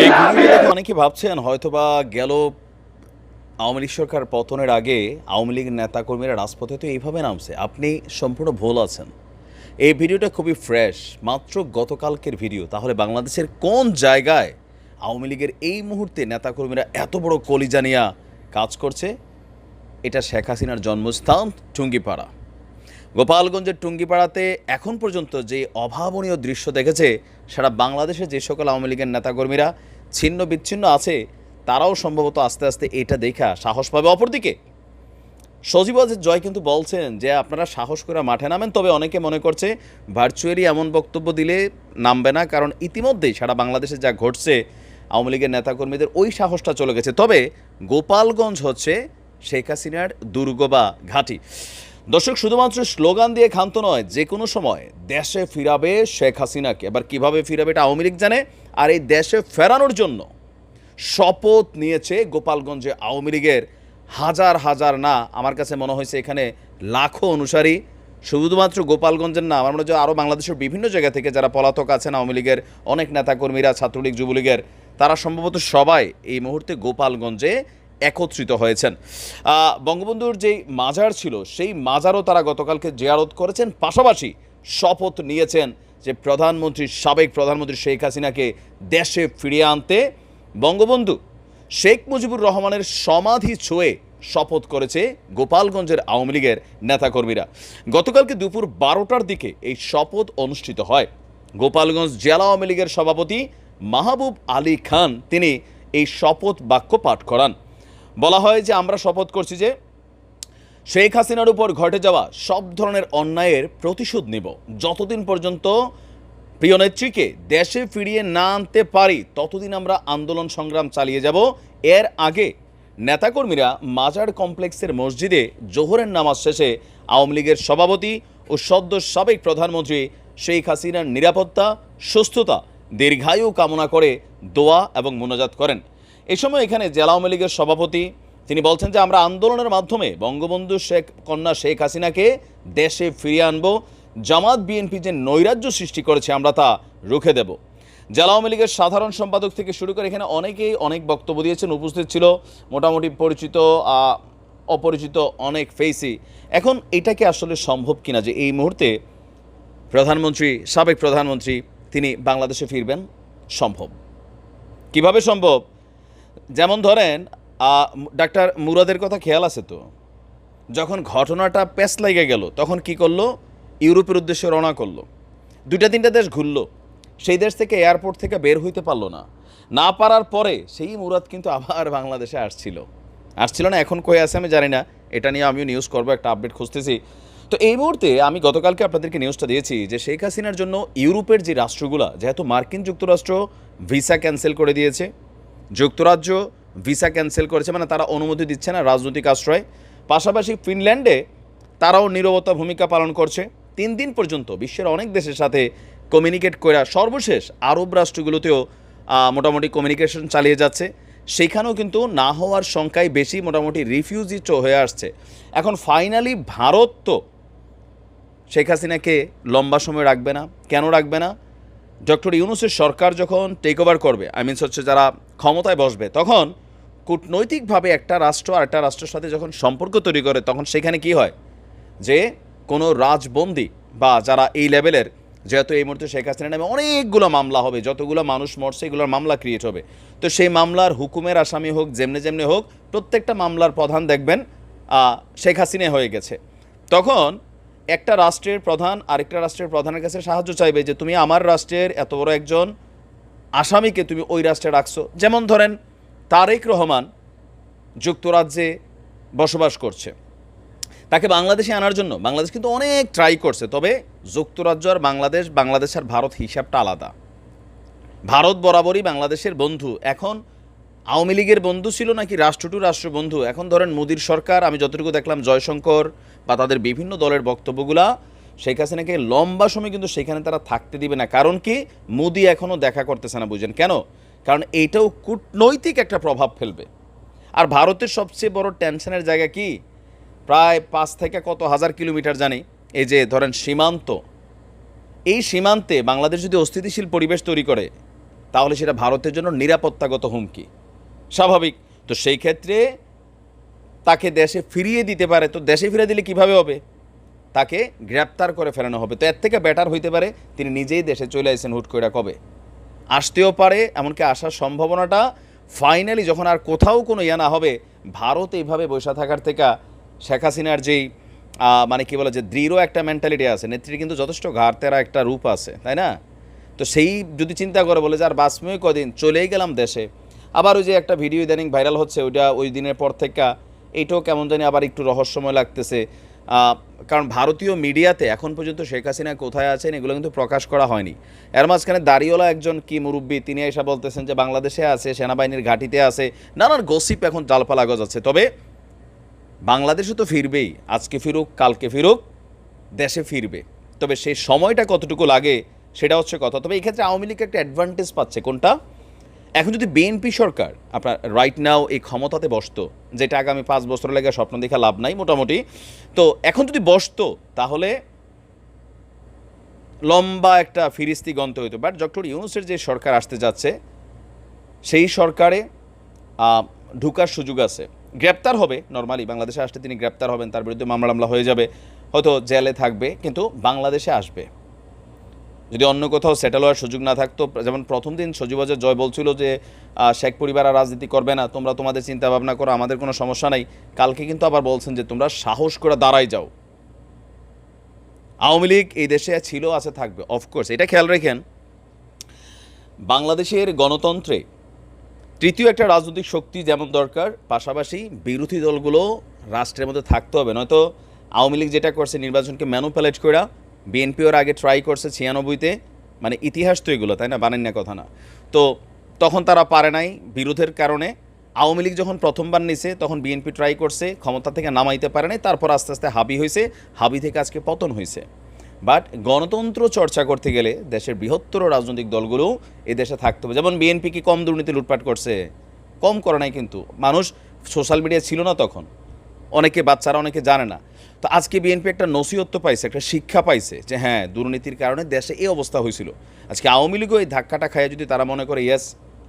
অনেকে ভাবছেন হয়তোবা গেল আওয়ামী লীগ সরকার পতনের আগে আওয়ামী লীগের নেতাকর্মীরা রাজপথে তো এইভাবে নামছে। আপনি সম্পূর্ণ ভুল আছেন। এই ভিডিওটা খুবই ফ্রেশ মাত্র গতকালকের ভিডিও। তাহলে বাংলাদেশের কোন জায়গায় আওয়ামী লীগের এই মুহূর্তে নেতাকর্মীরা এত বড় কলিজানিয়া কাজ করছে? এটা শেখ হাসিনার জন্মস্থান টুঙ্গিপাড়া। গোপালগঞ্জের টুঙ্গিপাড়াতে এখন পর্যন্ত যে অভাবনীয় দৃশ্য দেখেছে, সারা বাংলাদেশে যে সকল আওয়ামী লীগের নেতাকর্মীরা ছিন্ন বিচ্ছিন্ন আছে, তারাও সম্ভবত আস্তে আস্তে এটা দেখা সাহস পাবে। অপরদিকে, সজীব জয় কিন্তু বলছেন যে আপনারা সাহস করে মাঠে নামেন, তবে অনেকে মনে করছে ভার্চুয়ালি এমন বক্তব্য দিলে নামবে না, কারণ ইতিমধ্যেই সারা বাংলাদেশে যা ঘটছে, আওয়ামী লীগের নেতাকর্মীদের ওই সাহসটা চলে গেছে। তবে গোপালগঞ্জ হচ্ছে শেখ হাসিনার দুর্গ বা ঘাঁটি। দর্শক, শুধুমাত্র স্লোগান দিয়ে ক্ষান্ত নয় যে কোনো সময় দেশে ফিরাবে শেখ হাসিনাকে। এবার কীভাবে ফিরাবে এটা আওয়ামী লীগ জানে, আর এই দেশে ফেরানোর জন্য শপথ নিয়েছে গোপালগঞ্জে আওয়ামী লীগের হাজার হাজার না। আমার কাছে মনে হয়েছে এখানে লাখো অনুসারী, শুধুমাত্র গোপালগঞ্জের না, আমার মনে হয় আরও বাংলাদেশের বিভিন্ন জায়গা থেকে যারা পলাতক আছেন আওয়ামী লীগের অনেক নেতাকর্মীরা, ছাত্রলীগ, যুবলীগের, তারা সম্ভবত সবাই এই মুহূর্তে গোপালগঞ্জে একত্রিত হয়েছেন। বঙ্গবন্ধুর যেই মাজার ছিল, সেই মাজারও তারা গতকালকে জিয়ারত করেছেন। পাশাপাশি শপথ নিয়েছেন যে প্রধানমন্ত্রী, সাবেক প্রধানমন্ত্রী শেখ হাসিনাকে দেশে ফিরিয়ে আনতে। বঙ্গবন্ধু শেখ মুজিবুর রহমানের সমাধি ছুঁয়ে শপথ করেছে গোপালগঞ্জের আওয়ামী লীগের নেতাকর্মীরা। গতকালকে দুপুর বারোটার দিকে এই শপথ অনুষ্ঠিত হয়। গোপালগঞ্জ জেলা আওয়ামী লীগের সভাপতি মাহবুব আলী খান তিনি এই শপথ বাক্য পাঠ করান। বলা হয় যে আমরা শপথ করছি যে শেখ হাসিনার উপর ঘটে যাওয়া সব ধরনের অন্যায়ের প্রতিশোধ নেব। যতদিন পর্যন্ত প্রিয় নেত্রীকে দেশে ফিরিয়ে না আনতে পারি, ততদিন আমরা আন্দোলন সংগ্রাম চালিয়ে যাব। এর আগে নেতাকর্মীরা মাজার কমপ্লেক্সের মসজিদে জোহরের নামাজ শেষে আওয়ামী লীগের সভাপতি ও সদ্য সাবেক প্রধানমন্ত্রী শেখ হাসিনার নিরাপত্তা, সুস্থতা, দীর্ঘায়ু কামনা করে দোয়া এবং মোনাজাত করেন। এ সময় এখানে জেলা আওয়ামী লীগের সভাপতি, তিনি বলছেন যে আমরা আন্দোলনের মাধ্যমে বঙ্গবন্ধু শেখ, কন্যা শেখ হাসিনাকে দেশে ফিরিয়ে আনব, জামাত বিএনপি যে নৈরাজ্য সৃষ্টি করেছে আমরা তা রুখে দেব। জেলা আওয়ামী লীগের সাধারণ সম্পাদক থেকে শুরু করে এখানে অনেকেই অনেক বক্তব্য দিয়েছেন, উপস্থিত ছিল, মোটামুটি পরিচিত অপরিচিত অনেক ফেসই এখন এটাকে আসলে সম্ভব কিনা যে এই মুহূর্তে প্রধানমন্ত্রী, সাবেক প্রধানমন্ত্রী, তিনি বাংলাদেশে ফিরবেন? সম্ভব। কীভাবে সম্ভব? যেমন ধরেন ডাক্তার মুরাদের কথা খেয়াল আছে তো? যখন ঘটনাটা প্যাস লেগে গেল, তখন কি করল? ইউরোপের উদ্দেশ্যে রওনা করল। দুইটা তিনটা দেশ ঘুরলো। সেই দেশ থেকে এয়ারপোর্ট থেকে বের হইতে পারল না। না পারার পরে সেই মুরাদ কিন্তু আবার বাংলাদেশে আসছিল। আসছিল না, এখন কই আছে আমি জানি না। এটা নিয়ে আমিও নিউজ করব, একটা আপডেট খুঁজতেছি। তো এই মুহূর্তে আমি গতকালকে আপনাদেরকে নিউজটা দিয়েছি যে শেখ হাসিনার জন্য ইউরোপের যে রাষ্ট্রগুলা, যেহেতু মার্কিন যুক্তরাষ্ট্র ভিসা ক্যান্সেল করে দিয়েছে যুক্তরাজ্য ভিসা ক্যান্সেল করেছে মানে তারা অনুমতি দিচ্ছে না রাজনৈতিক আশ্রয়। পাশাপাশি ফিনল্যান্ডে তারাও নীরবতা ভূমিকা পালন করছে। তিন দিন পর্যন্ত বিশ্বের অনেক দেশের সাথে কমিউনিকেট করে সর্বশেষ আরব রাষ্ট্রগুলোতেও মোটামুটি কমিউনিকেশন চালিয়ে যাচ্ছে। সেখানেও কিন্তু না হওয়ার সংখ্যাই বেশি, মোটামুটি রিফিউজি হয়ে আসছে। এখন ফাইনালি ভারত তো শেখ হাসিনাকে লম্বা সময় রাখবে না। কেন রাখবে না? ডক্টর ইউনুসের সরকার যখন টেক ওভার করবে আই মিনস হচ্ছে যারা ক্ষমতায় বসবে, তখন কূটনৈতিকভাবে একটা রাষ্ট্র আর একটা রাষ্ট্রের সাথে যখন সম্পর্ক তৈরি করে, তখন সেখানে কি হয়? যে কোনো রাজবন্দি বা যারা এই লেভেলের, যেহেতু এই মুহূর্তে শেখ হাসিনা নামে অনেকগুলো মামলা হবে, যতগুলো মানুষ মরছে, এগুলোর মামলা ক্রিয়েট হবে। তো সেই মামলার হুকুমের আসামি হোক, যেমনে যেমনে হোক, প্রত্যেকটা মামলার প্রধান দেখবেন শেখ হাসিনা হয়ে গেছে। তখন একটা রাষ্ট্রের প্রধান আরেকটা রাষ্ট্রের প্রধানের কাছে সাহায্য চাইবে যে তুমি আমার রাষ্ট্রের এত বড় একজন আসামিকে তুমি ওই রাষ্ট্রে রাখছো। যেমন ধরেন তারেক রহমান যুক্তরাজ্যে বসবাস করছে। তাকে বাংলাদেশে আনার জন্য বাংলাদেশ কিন্তু অনেক ট্রাই করছে, তবে যুক্তরাজ্য আর বাংলাদেশ বাংলাদেশ আর ভারত হিসাবটা আলাদা। ভারত বরাবরই বাংলাদেশের বন্ধু। এখন আওয়ামী লীগের বন্ধু ছিল নাকি রাষ্ট্র টু রাষ্ট্র বন্ধু এখন ধরেন মোদির সরকার, আমি যতটুকু দেখলাম জয়শঙ্কর বা তাদের বিভিন্ন দলের বক্তব্যগুলা, শেখ হাসিনাকে লম্বা সময় কিন্তু সেখানে তারা থাকতে দিবে না। কারণ কি? মোদি এখনও দেখা করতেছে না, বুঝেন। কেন? কারণ এইটাও কূটনৈতিক একটা প্রভাব ফেলবে। আর ভারতের সবচেয়ে বড় টেনশনের জায়গা কি? প্রায় পাঁচ থেকে কত হাজার কিলোমিটার জানি। এই যে ধরেন সীমান্ত। এই সীমান্তে বাংলাদেশ যদি অস্থিতিশীল পরিবেশ তৈরি করে, তাহলে সেটা ভারতের জন্য নিরাপত্তাগত হুমকি। স্বাভাবিক। তো সেই ক্ষেত্রে তাকে দেশে ফিরিয়ে দিতে পারে। তো দেশে ফিরে দিলে কীভাবে হবে? তাকে গ্রেপ্তার করে ফেলানো হবে। তো এর থেকে বেটার হইতে পারে, তিনি নিজেই দেশে চলে আসেন হুট করে কবে। আসতেও পারে, এমনকি আসার সম্ভাবনাটা ফাইনালি যখন আর কোথাও কোনো ইয়া না হবে, ভারত এইভাবে বসে থাকার থেকে শেখ হাসিনার যেই মানে কি বলে যে দৃঢ় একটা মেন্টালিটি আছে, নেত্রীর কিন্তু যথেষ্ট ঘাড়তেরা একটা রূপ আছে, তাই না? তো সেই যদি চিন্তা করে বলে যে আর বাসময় কদিন? চলেই গেলাম দেশে। আবার ওই যে একটা ভিডিও ইদানিং ভাইরাল হচ্ছে, ওইটা ওই দিনের পর থেকে এইটাও কেমন জানি আবার একটু রহস্যময় লাগতেছে। কারণ ভারতীয় মিডিয়াতে এখন পর্যন্ত শেখ হাসিনা কোথায় আছেন এগুলো কিন্তু প্রকাশ করা হয়নি। এর মাঝখানে দাঁড়িওয়ালা একজন কি মুরব্বী, তিনি এসে বলতেছেন যে বাংলাদেশে আছে, সেনাবাহিনীর ঘাঁটিতে আছে, নানান গসিপ এখন জালপালা গজাচ্ছে। তবে বাংলাদেশে তো ফিরবেই, আজকে ফিরুক, কালকে ফিরুক, দেশে ফিরবে। তবে সেই সময়টা কতটুকু লাগে, সেটা হচ্ছে কথা। তবে এই ক্ষেত্রে আওয়ামী লীগ একটা অ্যাডভান্টেজ পাচ্ছে। কোনটা? এখন যদি বিএনপি সরকার আপনার রাইট নাও এই ক্ষমতাতে বসত, যেটা আগামী পাঁচ বছর লেগে স্বপ্ন দেখা লাভ নাই মোটামুটি, তো এখন যদি বসতো, তাহলে লম্বা একটা ফিরিস্তি গন্ত হইতো। বাট ডক্টর ইউনুসের যে সরকার আসতে যাচ্ছে, সেই সরকারে ঢুকার সুযোগ আছে। গ্রেপ্তার হবে নর্মালি বাংলাদেশে আসলে তিনি গ্রেপ্তার হবেন, তার বিরুদ্ধে মামলা মামলা হয়ে যাবে, হয়তো জেলে থাকবে, কিন্তু বাংলাদেশে আসবে। যদি অন্য কোথাও সেটেল হওয়ার সুযোগ না থাকতো, যেমন প্রথম দিন সজীবাজের জয় বলছিল যে শেখ পরিবার আর রাজনীতি করবে না, তোমরা তোমাদের চিন্তা ভাবনা করো, আমাদের কোনো সমস্যা নাই। কালকে কিন্তু আবার বলছেন যে, তোমরা সাহস করে দাঁড়াই যাও। আওয়ামী লীগ এই দেশে ছিল, আছে, থাকবে। অফকোর্স এটা খেয়াল রেখেন, বাংলাদেশের গণতন্ত্রে তৃতীয় একটা রাজনৈতিক শক্তি যেমন দরকার, পাশাপাশি বিরোধী দলগুলো রাষ্ট্রের মধ্যে থাকতে হবে। নয়তো আওয়ামী লীগ যেটা করছে, নির্বাচনকে ম্যানুপ্যালেট করা বিএনপি ওর আগে ট্রাই করছে ছিয়ানব্বইতে। মানে ইতিহাস তো এগুলো, তাই না? বানেন না কথা না। তো তখন তারা পারে নাই বিরোধের কারণে। আওয়ামী লীগ যখন প্রথমবার নিছে, তখন বিএনপি ট্রাই করছে, ক্ষমতা থেকে নামাইতে পারে নাই, তারপর আস্তে আস্তে হাবি হয়েছে হাবি থেকে আজকে পতন হয়েছে বাট গণতন্ত্র চর্চা করতে গেলে দেশের বৃহত্তর রাজনৈতিক দলগুলো এ দেশে থাকতে হবে। যেমন বিএনপি কি কম দুর্নীতি লুটপাট করছে? কম করে নাই কিন্তু। মানুষ সোশ্যাল মিডিয়া ছিল না তখন। অনেকে বাচ্চারা অনেকে জানে না। তো আজকে বিএনপি একটা নসিহত্ব পাইছে, একটা শিক্ষা পাইছে যে হ্যাঁ দুর্নীতির কারণে দেশে এই অবস্থা হয়েছিল আজকে আওয়ামী লীগও এই ধাক্কাটা খায় যদি তারা মনে করে, ইয়েস,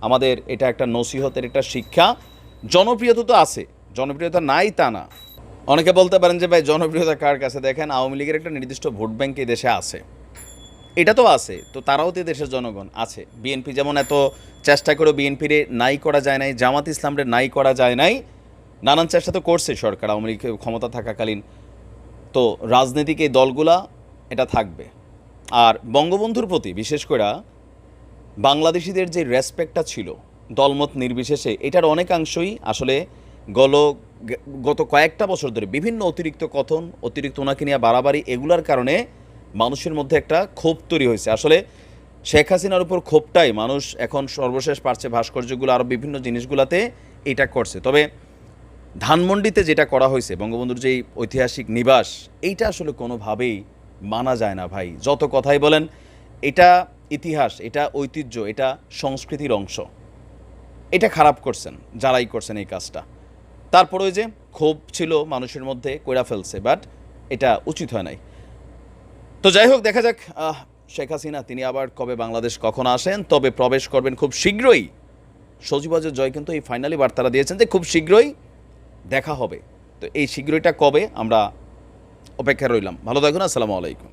আমাদের এটা একটা নসিহতের একটা শিক্ষা। জনপ্রিয়তা তো আছে, জনপ্রিয়তা নাই তা না। অনেকে বলতে পারেন যে, ভাই, জনপ্রিয়তা কার কাছে? দেখেন, আওয়ামী লীগের একটা নির্দিষ্ট ভোট ব্যাংক এই দেশে আছে। এটা তো আছে, তো তারাও তো দেশের জনগণ আছে। বিএনপি যেমন এত চেষ্টা করে বিএনপিরে নাই করা যায় নাই, জামাত ইসলামরে নাই করা যায় নাই, নানান চেষ্টা তো করছে সরকার, আওয়ামী লীগ ক্ষমতা থাকাকালীন। তো রাজনৈতিক এই দলগুলা এটা থাকবে। আর বঙ্গবন্ধুর প্রতি বিশেষ করে বাংলাদেশিদের যে রেসপেক্টটা ছিল, দলমত নির্বিশেষে, এটার অনেকাংশই আসলে গল গত কয়েকটা বছর ধরে বিভিন্ন অতিরিক্ত কথন, অতিরিক্ত ওনাকে নিয়ে বাড়াবাড়ি এগুলার কারণে মানুষের মধ্যে একটা ক্ষোভ তৈরি হয়েছে। আসলে শেখ হাসিনার উপর ক্ষোভটাই মানুষ এখন সর্বশেষ পারছে ভাস্কর্যগুলো আরও বিভিন্ন জিনিসগুলোতে এটা করছে। তবে ধানমন্ডিতে যেটা করা হয়েছে, বঙ্গবন্ধুর যেই ঐতিহাসিক নিবাস, এইটা আসলে কোনোভাবেই মানা যায় না ভাই। যত কথাই বলেন, এটা ইতিহাস, এটা ঐতিহ্য, এটা সংস্কৃতির অংশ। এটা খারাপ করছেন, যারাই করছেন এই কাজটা। তারপরে ওই যে ক্ষোভ ছিল মানুষের মধ্যে, কইরা ফেলছে বাট এটা উচিত হয় নাই। তো যাই হোক, দেখা যাক শেখ হাসিনা, তিনি আবার কবে বাংলাদেশ কখন আসেন, তবে প্রবেশ করবেন খুব শীঘ্রই। সজীবাজের জয় কিন্তু এই ফাইনালি বার্তাটা দিয়েছেন যে খুব শীঘ্রই দেখা হবে। তো এই শীঘ্রইটা কবে? আমরা অপেক্ষা রইলাম। ভালো থাকুন আসসালামু আলাইকুম।